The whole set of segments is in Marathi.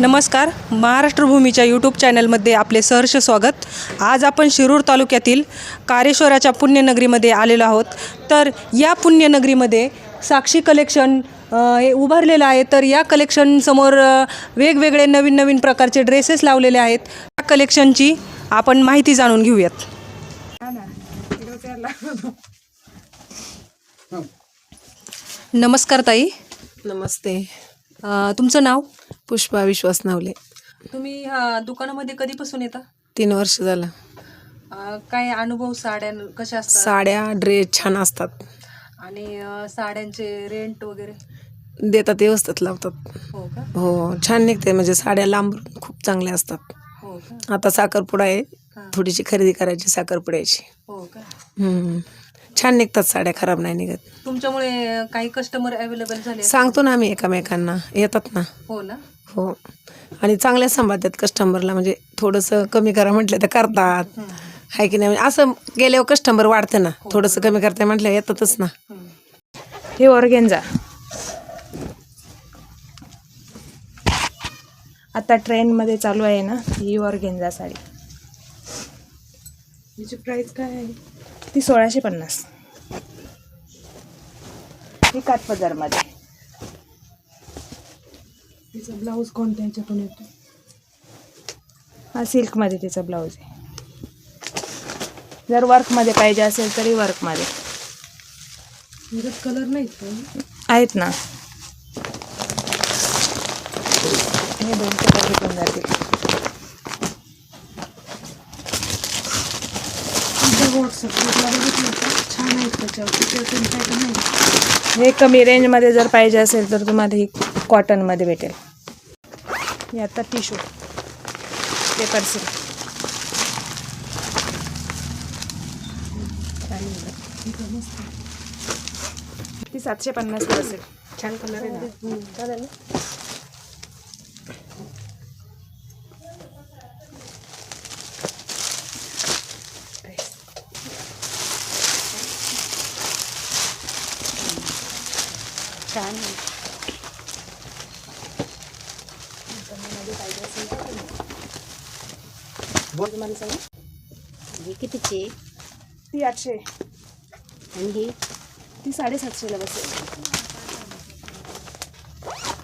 नमस्कार महाराष्ट्र भूमीच्या यूट्यूब चॅनलमध्ये आपले सहर्ष स्वागत. आज आपण शिरूर तालुक्यातील कारेश्वराच्या पुण्यनगरीमध्ये आलेलो आहोत. तर या पुण्यनगरीमध्ये साक्षी कलेक्शन हे उभारलेलं आहे. तर या कलेक्शनसमोर वेगवेगळे नवीन नवीन प्रकारचे ड्रेसेस लावलेले आहेत. या कलेक्शनची आपण माहिती जाणून घेऊयात. नमस्कार ताई. नमस्ते. अ, तुमचं नाव? पुष्पा विश्वास नावले. तुम्ही ह्या दुकानामध्ये कधीपासून येता? तीन वर्ष झालं. अ, काय अनुभव साड्या कशा असतात? साड्या ड्रेस छान असतात. आणि अ, साड्यांचे रेंट वगैरे? देतात व्यवस्थित लावतात. हो का? हो छान निघते. म्हणजे साड्या लांब खूप चांगल्या असतात. हो का? आता साखरपुडा आहे. हां. थोडीशी खरेदी करायची साखरपुड्याची. हो का? हम्म. छान निघतात साड्या खराब नाही निघत. तुमच्यामुळे काही कस्टमर अवेलेबल झाले सांगतो ना आम्ही एकामेकांना. येतात ना. हो ना? हो. आणि चांगल्या सांभाळतात कस्टमरला म्हणजे थोडंसं कमी करा म्हटलं तर करतात. हाय की नाही? म्हणजे असं गेल्यावर कस्टमर वाढतं ना. थोडंसं कमी करता म्हटलं येतातच ना. हे ऑर्गेन्झा. आता ट्रेंडमध्ये चालू आहे ना ही ऑर्गेन्झा साडी. हिची प्राईस काय आहे? ती सोळाशे पन्नास. ही काठपदरमध्ये तिचा ब्लाऊज कोणत्या ह्याच्यातून येतो? हा सिल्कमध्ये तिचा ब्लाऊज आहे. जर वर्कमध्ये पाहिजे असेल तरी वर्कमध्ये. कलर नाही आहेत ना. हे दोन कलर भेटून जातील. छान आहेत त्याच्यावर हे कमी रेंजमध्ये जर पाहिजे असेल तर तुम्हाला ही कॉटनमध्ये भेटेल. हे आता टिशू पेपर सिल्क ती सातशे पन्नास असेल. छान कलर आहे ना? चालेल ही कितीची ती आठशे आणि ही? ती साडेसातशेला बसेल.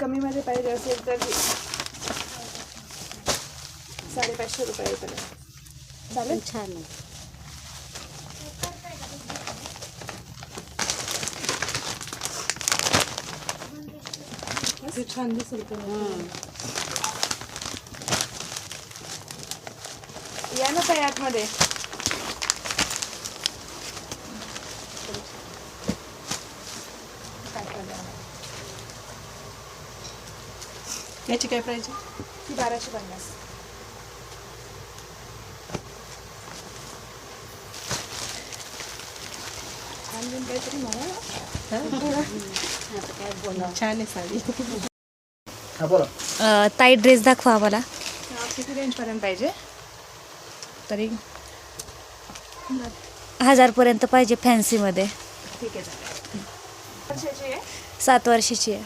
कमीमध्ये पाहिजे असेल तर साडेपाचशे रुपये त्याला. पण छान आहे. छान दिसेल या ना ताई आतमध्ये याची काय प्राईज ती बाराशे पन्नास. छान घेऊन काहीतरी मला आता काय बोला छान आहे साडी. ताई ड्रेस दाखवा आम्हाला. किती रेंजपर्यंत पाहिजे? तरी हजारपर्यंत पाहिजे फॅन्सीमध्ये. ठीक आहे चालेल. वर्षाची आहे? सात वर्षाची आहे.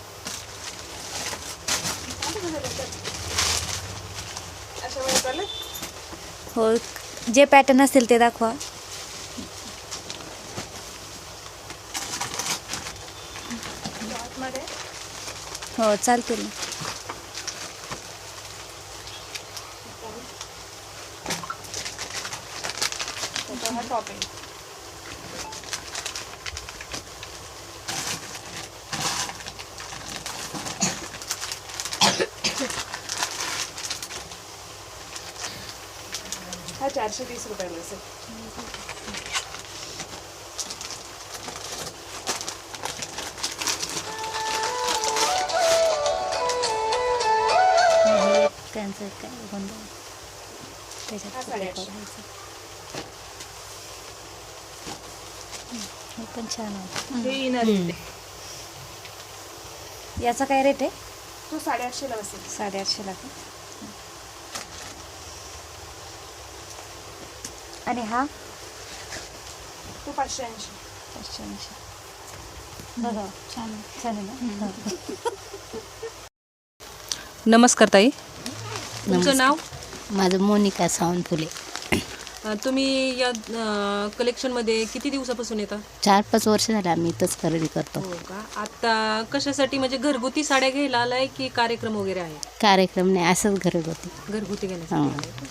अशा वेळेस चालेल? हो जे पॅटर्न असतील ते दाखवा. हो चालतील. ना त्याचा हा टॉप आहे. हा चारशे तीस रुपयाला असेल. त्यांचं काय गोंधळ. त्याच्यात हा, कुठे साडेआठशे. बघायचं. हं, हे पण छान आहे हे इनर याचा काय रेट आहे? तो साडेआठशेला बसेल. साडेआठशेला का? आणि हा? तो पाचशे ऐंशी. पाचशे ऐंशी. बघा छान छान आहे ना? नमस्कार ताई. तुमचं नाव? माझं मोनिका सावंतफुले. अ, तुम्ही या कलेक्शनमध्ये किती दिवसापासून येता? चार पाच वर्ष झाले आम्ही इथंच खरेदी करतो. हो का? आता कशासाठी? म्हणजे घरगुती साड्या घ्यायला आलाय की कार्यक्रम वगैरे आहे? कार्यक्रम नाही असंच घरत होते घरगुती घेण्यासाठी हां. आलाय का?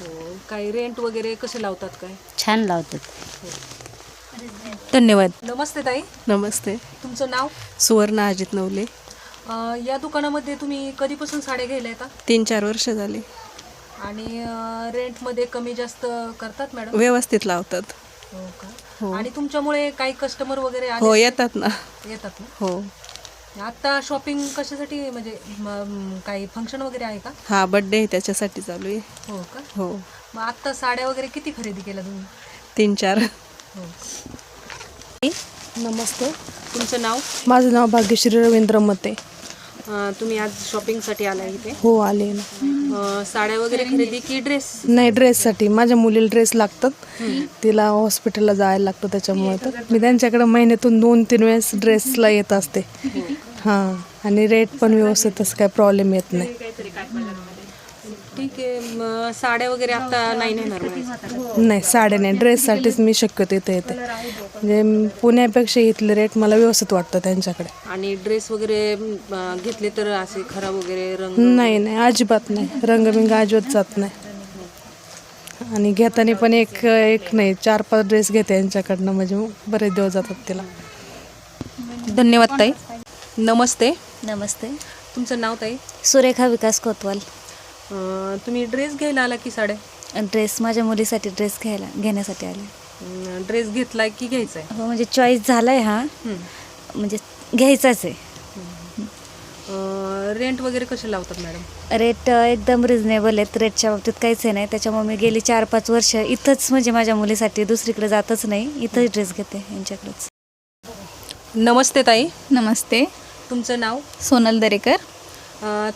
हो काही रेंट वगैरे कसे लावतात काय? छान लावतात. धन्यवाद. नमस्ते ताई. नमस्ते. तुमचं नाव? सुवर्ण अजित नवले. अ, या दुकानामध्ये तुम्ही कधीपासून साड्या घ्यायला येता? तीन चार वर्ष झाली. आणि रेंटमध्ये कमी जास्त करतात मॅडम? व्यवस्थित लावतात. हो का? आणि तुमच्यामुळे काही कस्टमर वगैरे आले? हो येतात ना. येतात ना? हो. आता शॉपिंग कशासाठी म्हणजे म, काही फंक्शन वगैरे आहे का? हा बड्डे आहे त्याच्यासाठी चालू आहे. हो का? हो. मग आता साड्या वगैरे किती खरेदी केल्या तुम्ही? तीन चार. हो. नमस्ते. तुमचं नाव? माझं नाव भाग्यश्री रवींद्र मते. तुम्ही आज शॉपिंगसाठी आला इथे? हो आले ना. अ, साड्या वगैरे खरेदी की ड्रेस नाही ड्रेससाठी माझ्या मुलीला ड्रेस लागतात. तिला हॉस्पिटलला जायला लागतं त्याच्यामुळे तर. मी त्यांच्याकडे महिन्यातून दोन तीन वेळेस ड्रेसला येत असते. हां. आणि रेट पण व्यवस्थित तसं काही प्रॉब्लेम येत नाही. ठीक आहे मग साड्या वगैरे आता नाही नेणार म्हणायचं. नाही साड्या नाही. ड्रेससाठीच मी शक्यतो इथे येते. म्हणजे पुण्यापेक्षा इथले रेट मला व्यवस्थित वाटतं त्यांच्याकडे. आणि ड्रेस वगैरे घेतले तर असे खराब वगैरे रंग नाही नाही अजिबात नाही. रंगबिंग अजिबात जात नाही. आणि घेताना पण एक एक नाही चार पाच ड्रेस घेते यांच्याकडनं. म्हणजे मग बरेच दिवस जातात तिला. धन्यवाद ताई. नमस्ते. नमस्ते. तुमचं नाव ताई? सुरेखा विकास कोतवाल. तुम्ही ड्रेस घ्यायला आला की साड्या? ड्रेस माझ्या मुलीसाठी ड्रेस घ्यायला घेण्यासाठी आले. ड्रेस घेतलाय की घ्यायचा आहे हो म्हणजे चॉईस झालाय हा. म्हणजे घ्यायचाच आहे. रेंट वगैरे कसे लावतात मॅडम? रेट एकदम रिझनेबल आहेत. रेटच्या बाबतीत काहीच हे नाही. त्याच्यामुळे मी गेली चार पाच वर्ष इथंच म्हणजे माझ्या मुलीसाठी दुसरीकडे जातच नाही. इथंच ड्रेस घेते यांच्याकडेच. नमस्ते ताई. नमस्ते. तुमचं नाव? सोनल दरेकर.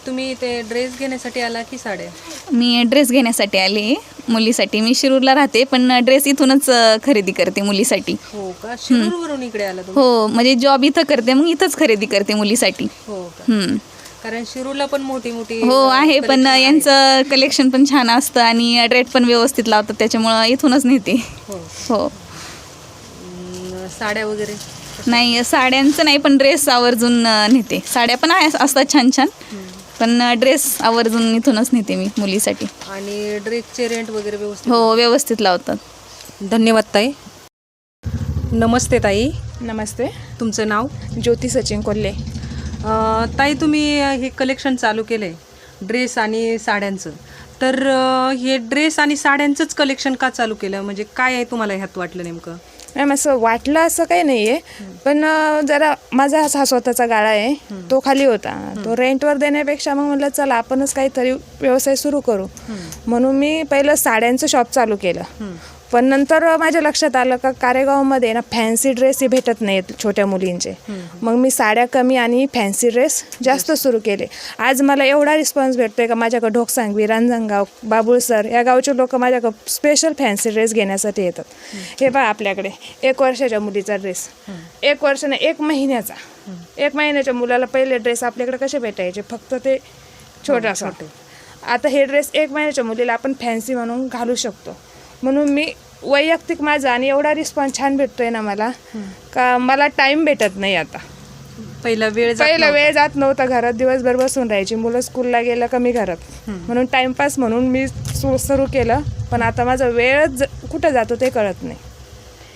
तुम्ही ते ड्रेस घेण्यासाठी आला की साड्या? मी ड्रेस घेण्यासाठी आली मुलीसाठी. मी शिरूरला राहते पण ड्रेस इथूनच खरेदी करते मुलीसाठी. हो का? शिरूरवरून इकडे आला तुम्ही? हो म्हणजे जॉब इथं करते मग इथंच खरेदी करते मुलीसाठी. हो का? हम्म. कारण शिरूरला पण मोठी मोठी हो आहे पण. यांचं कलेक्शन पण छान असतं आणि रेट पण व्यवस्थित लावतात त्याच्यामुळं इथूनच नेते. हो हो. अं, साड्या वगैरे? नाही साड्यांचं नाही पण ड्रेस आवर्जून अ, नेते. साड्या पण आहे असतात छान छान. पण ड्रेस आवर्जून इथूनच नेते मी मुलीसाठी. आणि ड्रेसचे रेंट वगैरे व्यवस्थित? हो व्यवस्थित लावतात. धन्यवाद ताई. नमस्ते ताई. नमस्ते. तुमचं नाव? ज्योती सचिन कोल्हे. अं, ताई तुम्ही हे कलेक्शन चालू केलं आहे ड्रेस आणि साड्यांचं. तर अं, हे ड्रेस आणि साड्यांचंच कलेक्शन का चालू केलं? म्हणजे काय आहे तुम्हाला ह्यात वाटलं नेमकं? मॅम असं वाटलं असं काही नाही आहे पण जरा माझा हा स्वतःचा गाळा आहे. तो खाली होता. तो रेंटवर देण्यापेक्षा मग म्हटलं चला आपणच काहीतरी व्यवसाय सुरू करू. म्हणून मी पहिलं साड्यांचं शॉप चालू केलं. पण नंतर माझ्या लक्षात आलं का कारेगावमध्ये ना फॅन्सी ड्रेस हे भेटत नाहीत छोट्या मुलींचे. मग मी साड्या कमी आणि फॅन्सी ड्रेस जास्त सुरू केले. आज मला एवढा रिस्पॉन्स भेटतोय का माझ्याकडे ढोकसांगवी रांजणगाव बाबुळसर या गावचे लोक माझ्याकडे स्पेशल फॅन्सी ड्रेस घेण्यासाठी येतात. हे पहा आपल्याकडे एक वर्षाच्या मुलीचा ड्रेस एक वर्ष नाही एक महिन्याचा. एक महिन्याच्या मुलाला पहिले ड्रेस आपल्याकडे कसे भेटायचे? फक्त ते छोटासा. आता हे ड्रेस एक महिन्याच्या मुलीला आपण फॅन्सी म्हणून घालू शकतो. म्हणून मी वैयक्तिक माझा आणि एवढा रिस्पॉन्स छान भेटतोय ना मला का मला टाइम भेटत नाही आता. पहिला वेळ पहिला. वेळ जात नव्हता घरात दिवसभर बसून राहायची. मुलं स्कूलला गेलं कमी घरात. म्हणून टाइमपास म्हणून मी सुरू केलं पण आता माझा वेळच कुठं जातो ते कळत नाही.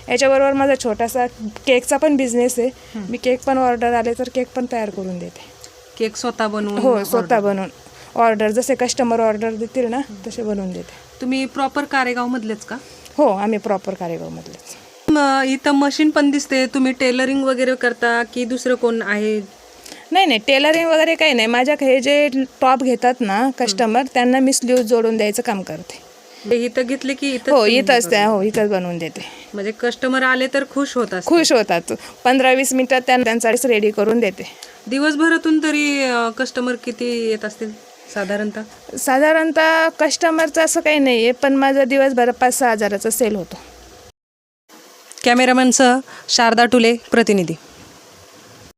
याच्याबरोबर माझा छोटासा केकचा पण बिझनेस आहे. मी केक पण ऑर्डर आले तर केक पण तयार करून देते. केक स्वतः बनवून हो स्वतः बनवून. ऑर्डर जसे कस्टमर ऑर्डर देतील ना तसे बनवून देते. तुम्ही प्रॉपर कारेगाव मधलेच का? हो आम्ही प्रॉपर कार्यक्रममधलेच म- इथं मशीन पण दिसते तुम्ही टेलरिंग वगैरे करता की दुसरं कोण आहे? नाही नाही टेलरिंग वगैरे काही नाही. माझ्याकडे हे जे टॉप घेतात ना कस्टमर त्यांना मी स्लीव जोडून द्यायचं काम करते. हे इथं घेतले की इथं हो इथंच त्या हो इथंच बनवून देते. म्हणजे कस्टमर आले तर खुश होत असतील. खुश होतात. पंधरा वीस मिनिटात त्यांना त्यांचा रेडी करून देते. दिवसभरातून तरी कस्टमर किती येत असतील? साधारणतः? साधारणतः कस्टमरचं असं काही नाही आहे पण माझा दिवसभर पाच सहा हजाराचा सेल होतो. कॅमेरामॅनसह शारदा टुले प्रतिनिधी.